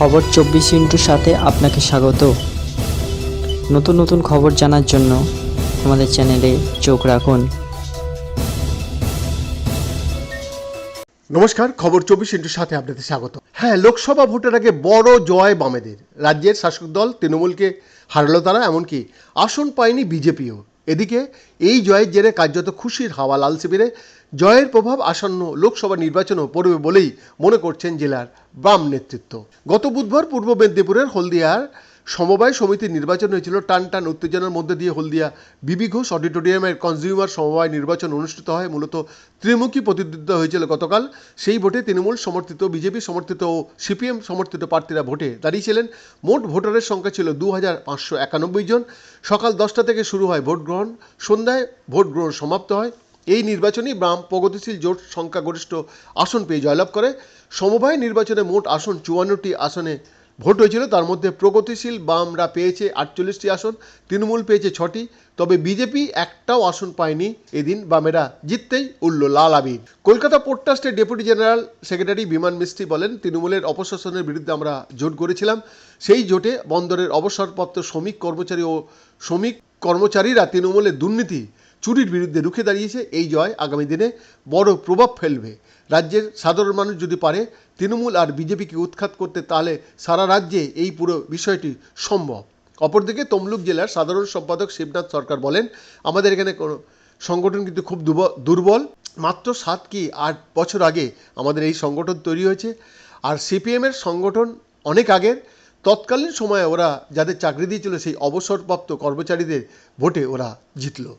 খবর চব্বিশ ইন্টুর সাথে আপনাকে স্বাগত। নতুন নতুন খবর জানার জন্য আমাদের চ্যানেলে চোখ রাখুন। নমস্কার, খবর চব্বিশ ইন্টুর সাথে আপনাদের স্বাগত। হ্যাঁ লোকসভা ভোটের আগে বড় জয় বামেদের। রাজ্যের শাসক দল তৃণমূলকে হারালো তারা, এমনকি আসন পায়নি বিজেপিও। এদিকে এই জয়ের জেরে কার্যত খুশির হাওয়া লাল শিবিরে জয়ের প্রভাব আসন্ন লোকসভা নির্বাচনও পড়বে বলেই মনে করছেন জেলার বাম নেতৃত্ব। গত বুধবার পূর্ব মেদিনীপুরের হলদিয়ার সমবায় সমিতির নির্বাচন হয়েছিল। টান টান উত্তেজনার মধ্যে দিয়ে হলদিয়া বিবি ঘোষ অডিটোরিয়ামের কনজিউমার সমবায় নির্বাচন অনুষ্ঠিত হয়। মূলত ত্রিমুখী প্রতিদ্বন্দ্বিতা হয়েছিল গতকাল। সেই ভোটে তৃণমূল সমর্থিত, বিজেপি সমর্থিত ও সিপিএম সমর্থিত প্রার্থীরা ভোটে দাঁড়িয়েছিলেন। মোট ভোটারের সংখ্যা ছিল দু জন। সকাল দশটা থেকে শুরু হয় ভোট গ্রহণ সন্ধ্যায় ভোট গ্রহণ সমাপ্ত হয়। এই নির্বাচনে বাম প্রগতিশীল জোট সংখ্যাগরিষ্ঠ আসন পেয়ে জয়লাভ করে। সমবায় নির্বাচনে মোট আসন চুয়ান্নটি আসনে ভোট হয়েছিল। তার মধ্যে প্রগতিশীল বামরা পেয়েছে আটচল্লিশটি আসন, তৃণমূল পেয়েছে ছটি, তবে বিজেপি একটাও আসন পায়নি এদিন। বামেরা জিততেই উঠল লাল আবির। কলকাতা পোর্ট ট্রাস্টের deputy general secretary Biman Mistri বলেন, তৃণমূলের অপশাসনের বিরুদ্ধে আমরা জোট করেছিলাম সেই জোটে বন্দরের অবসরপ্রাপ্ত শ্রমিক কর্মচারী ও শ্রমিক কর্মচারীরা তৃণমূলের দুর্নীতি চুরির বিরুদ্ধে রুখে দাঁড়িয়েছে এই জয় আগামী দিনে বড় প্রভাব ফেলবে। রাজ্যের সাধারণ মানুষ যদি পারে, তৃণমূল আর বিজেপিকে উৎখাত করতে তাহলে সারা রাজ্যে এই পুরো বিষয়টি সম্ভব। অপরদিকে তমলুক জেলার সাধারণ সম্পাদক শিবনাথ সরকার বলেন, আমাদের এখানে কোনো সংগঠন কিন্তু খুব দুর্ব- দুর্বল। মাত্র সাত কি আট বছর আগে আমাদের এই সংগঠন তৈরি হয়েছে। আর সিপিএমের সংগঠন অনেক আগের। তৎকালীন সময়ে ওরা যাদের চাকরি দিয়েছিল সেই অবসরপ্রাপ্ত কর্মচারীদের ভোটে ওরা জিতলো।